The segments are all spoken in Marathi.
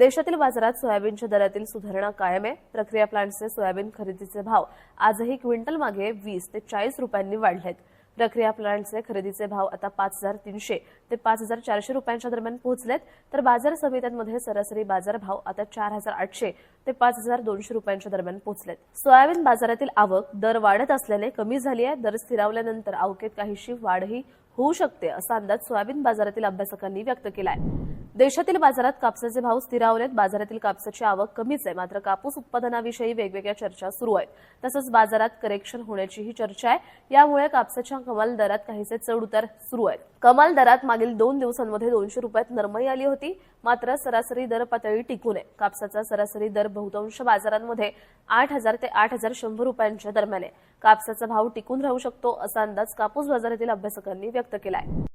देशातील बाजारात सोयाबीनच्या दरातील सुधारणा कायम आहे. प्रक्रिया प्लांटचे सोयाबीन खरेदीचे भाव आजही क्विंटल मागे वीस ते चाळीस रुपयांनी वाढलेत. प्रक्रिया प्लांटचे खरेदीचे भाव आता पाच हजार तीनशे ते पाच हजार चारशे रुपयांच्या दरम्यान पोहोचलेत. तर बाजार समित्यांमध्ये सरासरी बाजार भाव आता चार हजार आठशे ते पाच हजार दोनशे रुपयांच्या दरम्यान पोहोचलेत. सोयाबीन बाजारातील आवक दर वाढत असल्याने कमी झाली आहे. दर स्थिरावल्यानंतर आवकेत काहीशी वाढही होऊ शकते असा अंदाज सोयाबीन बाजारातील अभ्यासकांनी व्यक्त केला आहे देशातील बाजारात कापसाचे भाव स्थिरावलेत. बाजारातील कापसाची आवक कमीच आहे. मात्र कापूस उत्पादनाविषयी वेगवेगळ्या चर्चा सुरू आहेत. तसंच बाजारात करेक्शन होण्याचीही चर्चा आहे. यामुळे कापसाच्या कमाल दरात काहीसे चढ उतार सुरू आहेत. कमाल दरात मागील दोन दिवसांमध्ये दोनशे रुपयात नरमाई आली होती. मात्र सरासरी दर पातळी टिकून आहे. कापसाचा सरासरी दर बहुतांश बाजारांमध्ये आठ हजार ते आठ हजार शंभर रुपयांच्या दरम्यान आहे. कापसाचा भाव टिकून राहू शकतो असा अंदाज कापूस बाजारातील अभ्यासकांनी व्यक्त केला आहे.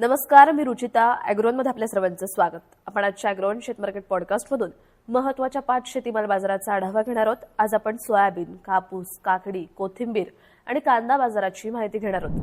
नमस्कार मी रुचिता. अॅग्रोनमध्ये आपल्या सर्वांचं स्वागत. आपण आजच्या अॅग्रोन शेतमार्केट पॉडकास्टमधून महत्त्वाच्या पाच शेतीमाल बाजाराचा आढावा घेणार आहोत. आज आपण सोयाबीन कापूस काकडी कोथिंबीर आणि कांदा बाजाराची माहिती घेणार आहोत.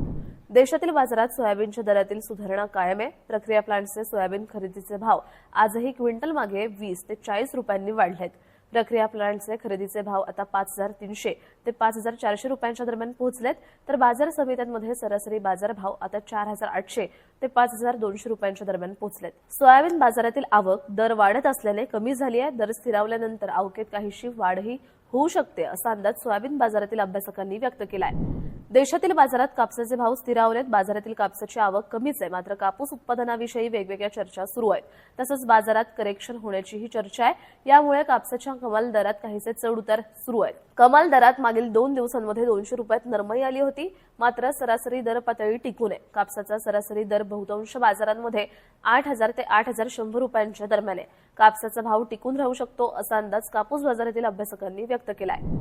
देशातील बाजारात सोयाबीनच्या दरातील सुधारणा कायम आहे. प्रक्रिया प्लांटचे सोयाबीन खरेदीचे भाव आजही क्विंटल मागे वीस ते चाळीस रुपयांनी वाढलेत. प्रक्रिया प्लांटचे खरेदीचे भाव आता पाच हजार तीनशे ते पाच हजार चारशे रुपयांच्या दरम्यान पोहोचलेत. तर बाजार समित्यांमध्ये सरासरी बाजार भाव आता चार हजार आठशे ते पाच हजार दोनशे रुपयांच्या दरम्यान पोहोचलेत. सोयाबीन बाजारातील आवक दर वाढत असल्याने कमी झाली आहे. दर स्थिरावल्यानंतर आवकेत काहीशी वाढही होऊ शकते असा अंदाज सोयाबीन बाजारातील अभ्यासकांनी व्यक्त केला आहे देशातील बाजारात कापसाचे भाव स्थिरावलेत बाजारातील कापसाची आवक कमीच आहे. मात्र कापूस उत्पादनाविषयी वेगवेगळ्या चर्चा सुरू आहेत. तसंच बाजारात करेक्शन होण्याचीही चर्चा आहे. यामुळे कापसाच्या कमाल दरात काहीसे चढ उतार सुरू आहेत. कमाल दरात मागील दोन दिवसांमध्ये दोनशे रुपयात नरमाई आली होती. मात्र सरासरी दर पातळी टिकून आहे. कापसाचा सरासरी दर बहुतांश बाजारांमध्ये आठ हजार ते आठ हजार शंभर रुपयांच्या दरम्यान आहे. कापसाचा भाव टिकून राहू शकतो असा अंदाज कापूस बाजारातील अभ्यासकांनी व्यक्त केला आहे.